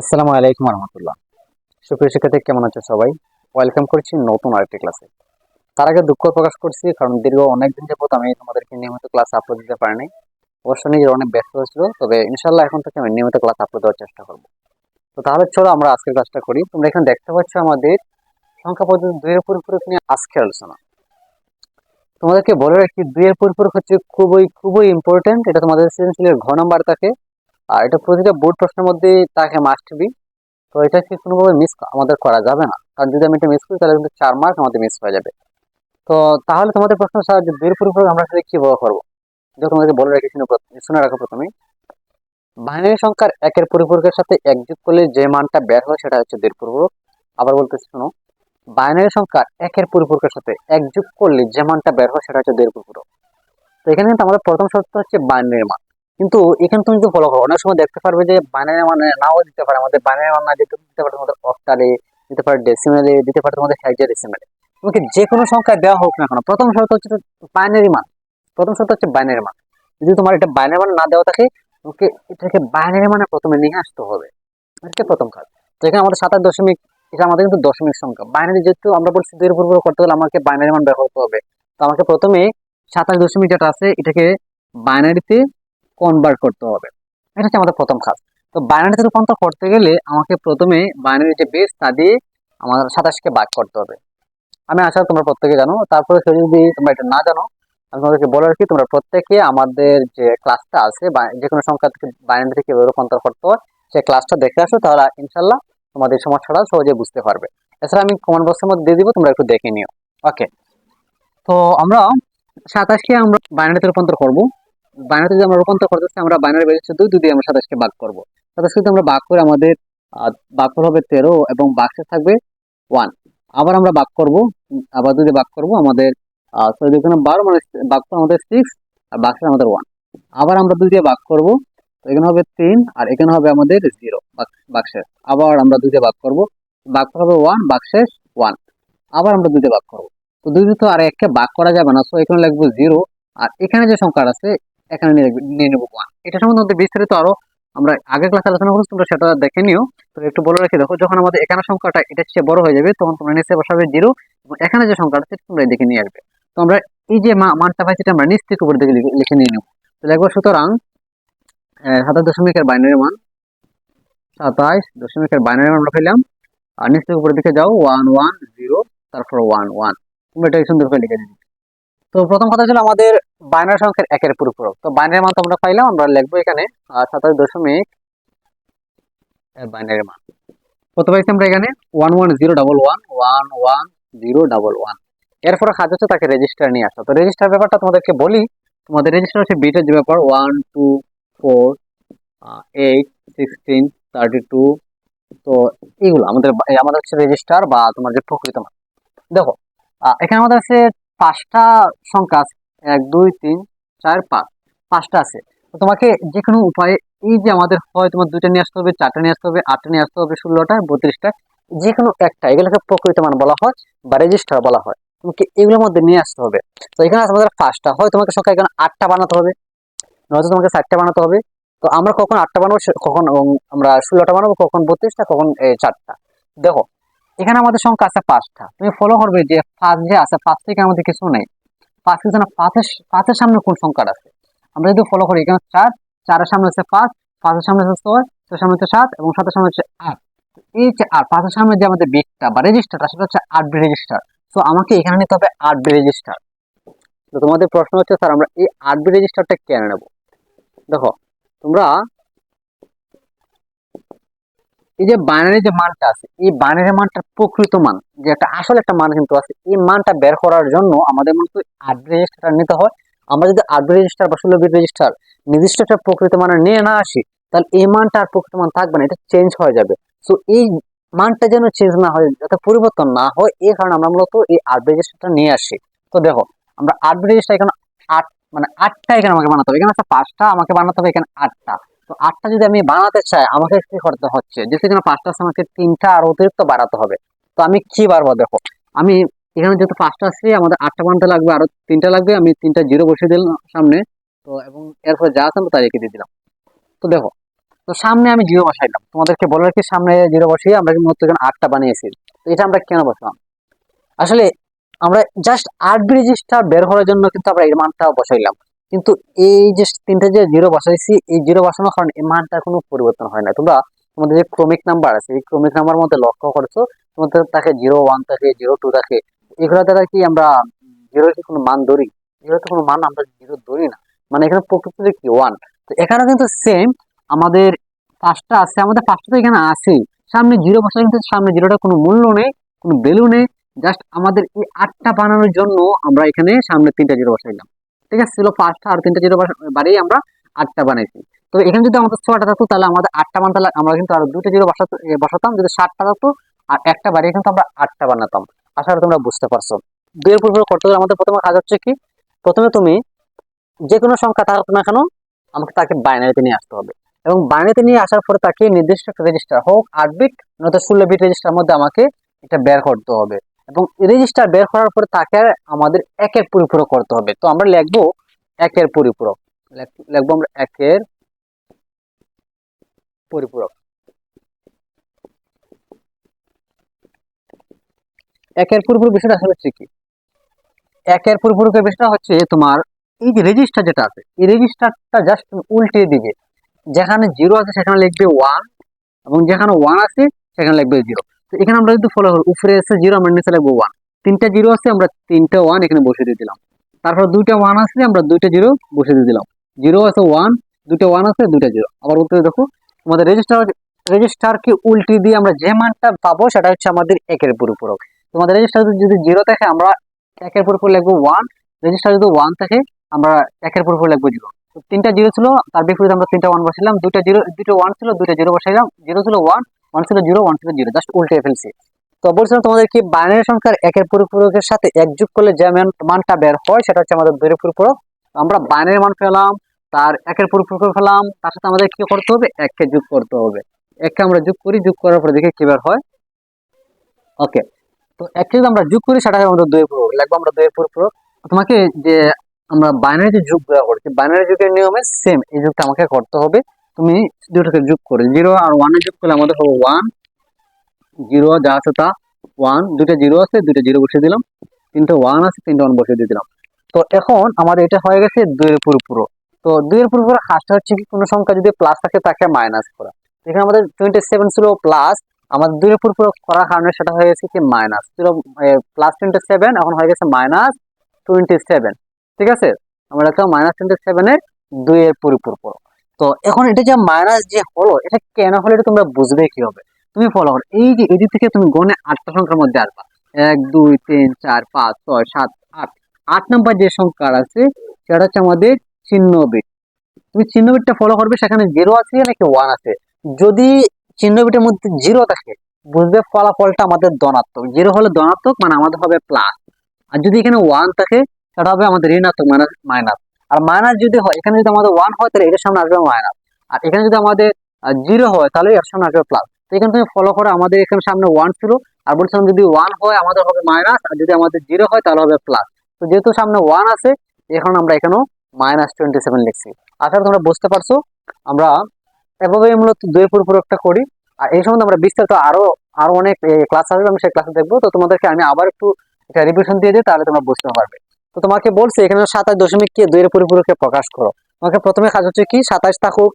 আসসালামু আলাইকুম রহমতুল্লাহ সুপ্রিয় শিক্ষার্থী, কেমন আছে সবাই? ওয়েলকাম করছি নতুন আরেকটি ক্লাসে তার আগে দুঃখ প্রকাশ করছি, কারণ দীর্ঘ অনেকদিন যাবত আমি তোমাদেরকে নিয়মিত ক্লাস আপলোড দিতে পারিনি। অবশ্য নিজের অনেক ব্যস্ত হয়েছিল তবে ইনশাল্লাহ এখন থেকে আমি নিয়মিত ক্লাস আপলোড দেওয়ার চেষ্টা করব। তো তাহলে চলো আমরা আজকের ক্লাসটা করি। তোমরা এখানে দেখতে পাচ্ছ আমাদের সংখ্যা পদ্ধতি দুইয়ের পরিপূরক নিয়ে আজকে আলোচনা। তোমাদেরকে বলে রাখি, দুইয়ের পরিপূরক হচ্ছে খুবই খুবই ইম্পর্টেন্ট এটা তোমাদের সৃজনশীলের ঘ নাম্বার থাকে। আর এটা প্রতিটা বোর্ড প্রশ্নের মধ্যে তাকে মাস্ট বি তো এটাকে কোনোভাবে মিস আমাদের করা যাবে না। কারণ যদি আমি এটা মিস করি, তাহলে কিন্তু চার মার্ক আমাদের মিস হয়ে যাবে। তো তাহলে তোমাদের প্রশ্ন সাহায্যে দুই পরিপূরক আমরা আসলে কীভাবে করব? যেটা তোমাদেরকে বলে রেখেছি শুনে রাখো প্রথমে। বাইনারি সংখ্যার একের পরিপূরকের সাথে এক যোগ করলে যে মানটা বের হয়, সেটা হচ্ছে পরিপূরক আবার বলতেছি, শোনো। বাইনারি সংখ্যার একের পরিপূরকের সাথে এক যোগ করলে যে মানটা বের হয়, সেটা হচ্ছে পরিপূরক তো এখানে কিন্তু আমাদের প্রথম শর্ত হচ্ছে বাইনারি মান। কিন্তু এখানে তুমি যদি ফলো করো, অনেক সময় দেখতে পারবে যে বাইনারি মানে নাও দিতে পারে, আমাদের বাইনারি মান না দিতে দিতে পারে তোমাদের অক্টালে দিতে পারে ডেসিমেলে দিতে পারে তোমাদের হেক্সাডেসিমেলে তোমাকে যে কোনো সংখ্যা দেওয়া হোক না কেন, প্রথম শর্ত হচ্ছে বাইনারি মান। প্রথম শর্ত হচ্ছে বাইনারি মান। যদি তোমার এটা বাইনারি মান না দেওয়া থাকে, তোমাকে এটাকে বাইনারি মানে প্রথমে নিয়ে আসতে হবে। এটা প্রথম কাজ। তো এখানে আমাদের সাতাশ দশমিক এটা আমাদের কিন্তু দশমিক সংখ্যা। বাইনারি যেহেতু আমরা বলছি দুই পূর্ব করতে হলে আমাকে বাইনারি মান ব্যবহার করতে হবে। তো আমাকে প্রথমে সাতাশ দশমিক যেটা আছে, এটাকে বাইনারিতে কনভার্ট করতে হবে। এটা হচ্ছে আমাদের প্রথম কাজ তো বাইনারিতে রূপান্তর করতে গেলে আমাকে প্রথমে বাইনারি যে বেস তা দিয়ে আমাদের সাতাশকে ভাগ করতে হবে। আমি আশা তোমরা প্রত্যেকে জানো। তারপরে কেউ যদি তোমরা এটা না জানো, আমি তোমাদেরকে বলে রাখি, তোমরা প্রত্যেকে আমাদের যে ক্লাসটা আছে যে কোনো সংখ্যা থেকে বাইনারি থেকে রূপান্তর করতে হয়, সেই ক্লাসটা দেখে আসো, তাহলে ইনশাল্লাহ তোমাদের সমস্যাটা সহজে বুঝতে পারবে। এছাড়া আমি কমেন্ট বক্সের মধ্যে দিয়ে দিব, তোমরা একটু দেখে নিও। ওকে তো আমরা সাতাশকে আমরা বাইনারিতে রূপান্তর করব। বাইনারিতে যদি আমরা রূপান্তর করতেছি আমরা বাইনারি বেরিয়েছে দুই দুই দিয়ে আমরা সাতাশকে ভাগ করব। সাতাশকে যদি আমরা ভাগ করে আমাদের ভাগফল হবে তেরো এবং বাক্সে থাকবে ওয়ান আবার আমরা ভাগ করব, আবার যদি ভাগ করব আমাদের সরি এখানে বারো মানে ভাগফল আমাদের সিক্স আর বাক্সে আমাদের ওয়ান আবার আমরা দুই দিয়ে ভাগ করব, তো এখানে হবে তিন আর এখানে হবে আমাদের জিরো বাক্সের আবার আমরা দুই দিয়ে ভাগ করব ভাগফল হবে ওয়ান বাক্সেস ওয়ান আবার আমরা দুই দিয়ে ভাগ করব। তো দুই তো আর এককে ভাগ করা যাবে না সো এখানে লিখব জিরো আর এখানে যে সংখ্যা আছে এখানে নিয়ে নেব ওয়ান এটা সম্বন্ধে বিস্তারিত আরও আমরা আগের ক্লাসে আলোচনা করছি, তোমরা সেটা দেখে নিও। তো একটু বলে রেখে, দেখো, যখন আমাদের এখানে সংখ্যাটা এটা চেয়ে বড় হয়ে যাবে, তখন তোমরা নিচে বসাবে জিরো এবং এখানে যে সংখ্যাটা সেটা তোমরা দেখে নিয়ে আসবে। তো আমরা এই যে মানটা পাই সেটা আমরা নিচ থেকে উপর দিকে লিখে নিয়ে নেব। তো দেখব, সুতরাং সাতাশ দশমিকের বাইনারি মান সাতাইশ দশমিকের বাইনারি মান আমরা পেলাম। আর নিচ থেকে উপরের দিকে যাও ওয়ান ওয়ান জিরো তারপর ওয়ান ওয়ান তোমরা এটা সুন্দর করে লিখে দিবে তো প্রথম কথা ছিল আমাদের বাইনারি সংখ্যার একের পরিপূরক তো বাইনারি মান তো আমরা পাইলাম আমরা লিখব এখানে সাতাশ দশমিক বাইনারি মান। কত পাইছি আমরা এখানে? One one zero double one one one zero double one এরপরে কাজ হচ্ছে তাকে রেজিস্টার নিয়ে আসা। তো রেজিস্টার ব্যাপারটা তোমাদেরকে বলি, তোমাদের রেজিস্টার হচ্ছে বিটের যে ব্যাপার one two four eight sixteen thirty two তো এইগুলো আমাদের আমাদের হচ্ছে রেজিস্টার বা তোমার যে প্রকৃত মান। দেখো এখানে আমাদের আছে পাঁচটা সংখ্যা আছে। এক, দুই, তিন, চার, পাঁচ। পাঁচটা আছে। তো তোমাকে যে কোনো উপায়ে এই যে আমাদের হয়, তোমার দুইটা নিয়ে আসতে হবে, চারটা নিয়ে আসতে হবে, আটটা নিয়ে আসতে হবে, ষোলোটা, বত্রিশটা যে কোনো একটা, এগুলোকে প্রকৃত মান বলা হয় বা রেজিস্টার বলা হয়। তোমাকে এগুলোর মধ্যে নিয়ে আসতে হবে। তো এখানে আমাদের পাঁচটা। হয় তোমাকে সংখ্যা এখানে আটটা বানাতে হবে, নয়তো তোমাকে চারটা বানাতে হবে। তো আমরা কখন আটটা বানাবো কখন আমরা ষোলোটা বানাবো, কখন বত্রিশটা, কখন চারটা। দেখো এখানে আমাদের সংখ্যা আছে পাঁচটা। তুমি ফলো করবে যে পাঁচ যে আছে, পাঁচ থেকে আমাদের কিছু নেই। পাঁচ কিছু না, পাঁচের পাঁচের সামনে কোন সংখ্যাটা আছে? আমরা যদি ফলো করি, এখানে চার, চারের সামনে হচ্ছে পাঁচ, পাঁচের সামনে হচ্ছে ছয়, ছয়ের সামনে হচ্ছে সাত এবং সাতের সামনে হচ্ছে আট। এই যে আট, পাঁচের সামনে যে আমাদের বিটটা বা রেজিস্টারটা সেটা হচ্ছে আট বি রেজিস্টার তো আমাকে এখানে নিতে হবে আট বি রেজিস্টার তো তোমাদের প্রশ্ন হচ্ছে, স্যার, আমরা এই আট বি রেজিস্টারটা কেন নেব? দেখো, তোমরা এই যে বাইনারি যে মানটা আছে, এই বাইনারি মানটার প্রকৃত মান, যে একটা আসল একটা মান কিন্তু আছে, এই মানটা বের করার জন্য আমাদের মূলত আট রেজিস্টার নিতে হয়। আমরা যদি আট রেজিস্টার বা ষোলো বিট রেজিস্টার নির্দিষ্ট একটা প্রকৃত মানে নিয়ে না আসি, তাহলে এই মানটা আর প্রকৃত মান থাকবে না, এটা চেঞ্জ হয়ে যাবে। সো এই মানটা যেন চেঞ্জ না হয়, যাতে পরিবর্তন না হয়, এই কারণে আমরা মূলত এই আট রেজিস্টারটা নিয়ে আসি। তো দেখো, আমরা আট রেজিস্টার এখানে আট মানে আটটা এখানে আমাকে বানাতে হবে। এখানে আছে পাঁচটা, আমাকে বানাতে হবে এখানে আটটা। তো আটটা যদি আমি বানাতে চাই, আমাকে কি করতে হচ্ছে? যে সেখানে পাঁচটা আছে, আমাকে তিনটা আর অতিরিক্ত বাড়াতে হবে। তো আমি কি বাড়বো, দেখো? আমি এখানে যেহেতু পাঁচটা আসছে আমাদের আটটা বানাতে লাগবে, আরও তিনটা লাগবে, আমি তিনটা জিরো বসিয়ে দিলাম সামনে। তো এবং এরপরে যা আছে আমরা তা রেখে দিয়ে দিলাম। তো দেখো, তো সামনে আমি জিরো বসাইলাম। তোমাদেরকে বলার কি সামনে জিরো বসিয়ে আমরা মূলত এখানে আটটা বানিয়েছি। তো এটা আমরা কেন বসলাম? আসলে আমরা জাস্ট আট রেজিস্টার বের হওয়ার জন্য কিন্তু আমরা এই মানটা বসাইলাম। কিন্তু এই যে তিনটা যে জিরো বসাইছি এই জিরো বসানোর কারণে এই মানটা কোনো পরিবর্তন হয় না। তোমরা তোমাদের যে ক্রমিক নাম্বার আছে, এই ক্রমিক নাম্বার মধ্যে লক্ষ্য করছ, তোমাদের থাকে জিরো ওয়ান থাকে জিরো টু থাকে, এগুলো দ্বারা কি আমরা জিরোর কি কোনো মান ধরি? জিরোতে কোনো মান আমরা জিরো ধরি না। মানে এখানে প্রকৃতিতে কি ওয়ান তো এখানে কিন্তু সেম আমাদের পাঁচটা আছে, আমাদের পাঁচটা তো এখানে আছে সামনে জিরো বসালে কিন্তু সামনে জিরোটা কোনো মূল্য নেই, কোনো ভ্যালু নেই জাস্ট আমাদের এই আটটা বানানোর জন্য আমরা এখানে সামনে তিনটা জিরো বসাইলাম। ঠিক আছে? ছিল পাঁচটা আর তিনটা জিরো বাড়িয়ে আমরা আটটা বানাইছি। তো এখানে যদি আমাদের ছয়টা থাকতো, তাহলে আমাদের আটটা বানাতে আমরা কিন্তু আরও দুটো জিরো বসাতাম। যদি সাতটা থাকতো, আর একটা বাড়িয়ে কিন্তু আমরা আটটা বানাতাম। আশা করি তোমরা বুঝতে পারছ। দুইয়ের পূর্ব করতে গেলে আমাদের প্রথমে কাজ হচ্ছে কি? প্রথমে তুমি যে কোনো সংখ্যা থাকুক না কেন, আমাকে তাকে বাইনারিতে নিয়ে আসতে হবে। এবং বাইনারিতে নিয়ে আসার পরে তাকে নির্দিষ্ট রেজিস্টার হোক আট বিট নয়তো ষোলো বিট রেজিস্টার মধ্যে আমাকে এটা বের করতে হবে। এবং রেজিস্টার বের করার পরে তাকে আমাদের একের পরিপূরক করতে হবে। তো আমরা লিখব একের পরিপূরক। লেখ- লিখব আমরা একের পরিপূরক। একের পরিপূরক বিষয়টা আসলে হচ্ছে কি একের পরিপূরকের বিষয়টা হচ্ছে তোমার এই যে রেজিস্টার যেটা আছে, এই রেজিস্টারটা জাস্ট তুমি উল্টে দিবে। যেখানে জিরো আছে সেখানে লিখবে ওয়ান এবং যেখানে ওয়ান আছে সেখানে লিখবে জিরো এখানে আমরা যদি ফলো উপরে আছে জিরো আমরা নিচে লিখব ওয়ান তিনটা জিরো আছে, আমরা তিনটা ওয়ান এখানে বসে দিয়ে দিলাম। তারপর দুইটা ওয়ান আছে, আমরা দুইটা জিরো বসে দিয়ে দিলাম। জিরো আছে ওয়ান দুইটা ওয়ান আছে, দুইটা জিরো আবার উত্তরে দেখো আমাদের রেজিস্টার রেজিস্টারকে উল্টে দিয়ে আমরা যে মানটা পাবো, সেটা হচ্ছে আমাদের একের পরিপূরক তোমাদের রেজিস্টার যদি জিরো থাকে, আমরা একের পরিপূরক লিখব ওয়ান রেজিস্টার যদি ওয়ান থাকে, আমরা একের পরিপূরক লিখব জিরো তিনটা জিরো ছিল, তার বিপরীতে আমরা তিনটা ওয়ান বসাইলাম। দুইটা জিরো দুটো ওয়ান ছিল, দুইটা জিরো বসাইলাম। জিরো ছিল ওয়ান ওয়ান ছিল জিরো ওয়ান ছিল জিরো জাস্ট উল্টে ফেলছি। তো বলছিলাম তোমাদের কি বাইনারি সংখ্যার একের পরিপূরকের সাথে এক যোগ করলে যে মানটা বের হয়, সেটা হচ্ছে আমাদের দুইয়ের পরিপূরক। আমরা বাইনারি মান পেলাম, তার একের পরিপূরক পেলাম, তার সাথে আমাদের কি করতে হবে? এককে যোগ করতে হবে। এককে আমরা যোগ করি, যোগ করার পরে দেখি কি বের হয়। ওকে তো এককে যদি আমরা যোগ করি সেটা আমাদের দুইয়ের পরিপূরক। লাগবে আমরা দুইয়ের পরিপূরক। তোমাকে যে আমরা বাইনারি যে যোগ দেওয়া করছি বাইনারি যুগের নিয়মে সেম এই যুগটা আমাকে করতে হবে। তুমি দুটোকে যোগ করে জিরো আর ওয়ানে যোগ করলে আমাদের হবে ওয়ান জিরো যা আছে তা ওয়ান দুটো জিরো আছে দুটো জিরো বসিয়ে দিলাম। তিনটে ওয়ান আছে, তিনটে ওয়ান বসিয়ে দিয়ে দিলাম। তো এখন আমাদের এটা হয়ে গেছে দুইয়ের পরিপূরক তো দুইয়ের পরিপূরক কাজটা হচ্ছে কি, কোনো সংখ্যা যদি প্লাস থাকে তাকে মাইনাস করা। এখানে আমাদের টোয়েন্টি সেভেন ছিল প্লাস আমাদের দুইয়ের পরিপূরক করার কারণে সেটা হয়ে গেছে কি মাইনাস ছিল প্লাস টোয়েন্টি সেভেন এখন হয়ে গেছে মাইনাস টোয়েন্টি সেভেন ঠিক আছে? আমরা লিখলাম মাইনাস টোয়েন্টি সেভেনের দুইয়ের পরিপূরক তো এখন এটা যে মাইনাস যে হলো, এটা কেন হলো এটা তোমরা বুঝবে কি হবে তুমি ফলো করো। এই যে এদিক থেকে তুমি গণে আটটা সংখ্যার মধ্যে আসবা। এক, দুই, তিন, চার, পাঁচ, ছয়, সাত, আট। আট নাম্বার যে সংখ্যা আছে, সেটা হচ্ছে আমাদের চিহ্ন বিট তুমি চিহ্ন বিটটা ফলো করবে, সেখানে জিরো আছে নাকি ওয়ান আছে? যদি চিহ্ন বিটের মধ্যে জিরো থাকে, বুঝবে ফলাফলটা আমাদের ধনাত্মক। জিরো হলে ধনাত্মক মানে আমাদের হবে প্লাস আর যদি এখানে ওয়ান থাকে, সেটা হবে আমাদের ঋণাত্মক মাইনাস মাইনাস আর মাইনাস যদি হয়, এখানে যদি আমাদের ওয়ান হয়, তাহলে এটার সামনে আসবে মাইনাস আর এখানে যদি আমাদের জিরো হয়, তাহলে এর সামনে আসবে প্লাস তো এখানে তুমি ফলো করো আমাদের এখানে সামনে ওয়ান ছিল। আর বলছিলাম যদি ওয়ান হয়, আমাদের হবে মাইনাস আর যদি আমাদের জিরো হয়, তাহলে হবে প্লাস তো যেহেতু সামনে ওয়ান আছে, এখন আমরা এখানেও মাইনাস টোয়েন্টি সেভেন লিখছি করি তোমরা বুঝতে পারছ। আমরা এভাবেই মূলত দুই পরিপূরকটা করি। আর এই সম্বন্ধে আমরা বিস্তারিত আরও আরও অনেক ক্লাস আসবে, আমি সেই ক্লাসে দেখব। তো তোমাদেরকে আমি আবার একটু এটা রিভিশন দিয়ে দিই, তাহলে তোমরা বুঝতে পারবে। তো তোমাকে বলছি, এখানে সাতাশ দশমিক কি? দুইয়ের পরিপূরকে প্রকাশ করো। তোমাকে প্রথমে কাজ হচ্ছে কি? সাতাশ থাকুক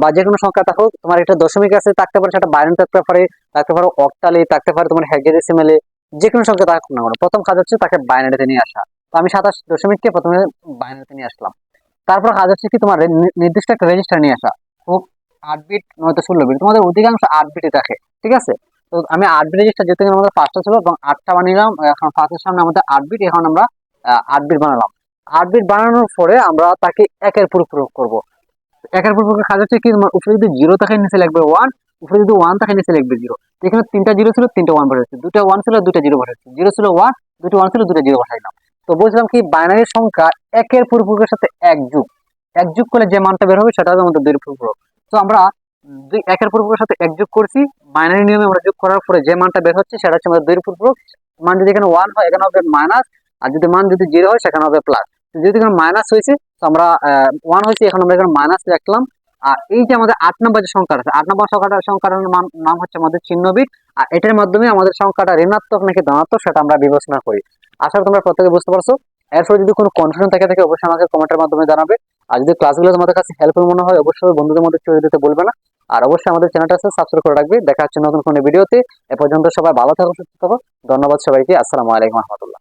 বা যে কোনো সংখ্যা থাকুক তোমার একটা দশমিক আছে, থাকতে পারে সেটা বাইরে থাকতে পারে থাকতে পারে অক্টালি থাকতে পারে তোমার হেক্সাডেসিমেলে যে কোনো সংখ্যা থাকুক না প্রথম কাজ হচ্ছে তাকে বাইনারিতে নিয়ে আসা। তো আমি সাতাশ দশমিককে প্রথমে বাইনারিতে নিয়ে আসলাম। তারপর কাজ হচ্ছে কি? তোমার নির্দিষ্ট একটা রেজিস্টার নিয়ে আসা। হোক আট বিট নয়তো ষোলো বিট তোমাদের অধিকাংশ আট বিটে থাকে, ঠিক আছে? তো আমি আট বিট রেজিস্টার যেহেতু আমাদের পাঁচটা ছিল, এবং আটটা বানিলাম, এখন পাঁচের সামনে আমাদের আট বিট এখন আমরা আট বিট বানালাম। আট বিট বানানোর পরে আমরা তাকে একের পরিপূরক করব। একের পরিপূরকের কাজ হচ্ছে কি উপরে যদি জিরো থাকে, নিচে লিখবে ওয়ান উপরে যদি ওয়ান থাকে, নিচে লিখবে জিরো এখানে তিনটা জিরো ছিল, তিনটা ওয়ান বসাচ্ছে দুটা ওয়ান ছিল দুটা জিরো বসাচ্ছে জিরো ছিল ওয়ান দুটো ওয়ান ছিল দুটো জিরো বসাইলাম। তো বলছিলাম কি বাইনারি সংখ্যা একের পরিপূরকের সাথে এক যুগ এক যুগ করলে যে মানটা বের হবে, সেটা হবে আমাদের দুই পরিপূরক তো আমরা দুই, একের পরিপূরকের সাথে এক যোগ করছি। বাইনারি নিয়মে আমরা যোগ করার পরে যে মানটা বের হচ্ছে, সেটা হচ্ছে আমাদের দুই পরিপূরক মান যদি এখানে ওয়ান হয়, এখানে হবে মাইনাস আর যদি মান যদি জিরো হয়, সেখানে হবে প্লাস যদি এখানে মাইনাস হয়েছে, তো আমরা ওয়ান হয়েছে, এখন আমরা এখানে মাইনাস রাখলাম। আর এই যে আমাদের আট নম্বর যে সংখ্যাটা আছে, আট নম্বর সংখ্যাটার সংখ্যাটার নাম নাম হচ্ছে আমাদের চিহ্নবিদ আর এটার মাধ্যমে আমাদের সংখ্যাটা ঋণাত্মক নাকি ধনাত্মক, সেটা আমরা বিবেচনা করি। আশা করি তোমরা প্রত্যেকে বুঝতে পারছ। এরপর যদি কোনো কনফিউশন থাকে থাকে অবশ্যই আমাকে কমেন্টের মাধ্যমে জানাবে। আর যদি ক্লাসগুলো তোমাদের কাছে হেল্পফুল মনে হয়, অবশ্যই বন্ধুদের মধ্যে ছড়িয়ে দিতে বলবে না। আর অবশ্যই আমাদের চ্যানেলটা সাবস্ক্রাইব করে রাখবে। দেখা হচ্ছে নতুন কোনো ভিডিওতে এ পর্যন্ত সবাই ভালো থাকো, সুস্থ থাকো। ধন্যবাদ সবাইকে। আসসালামু আলাইকুম রহমতুল্লাহ।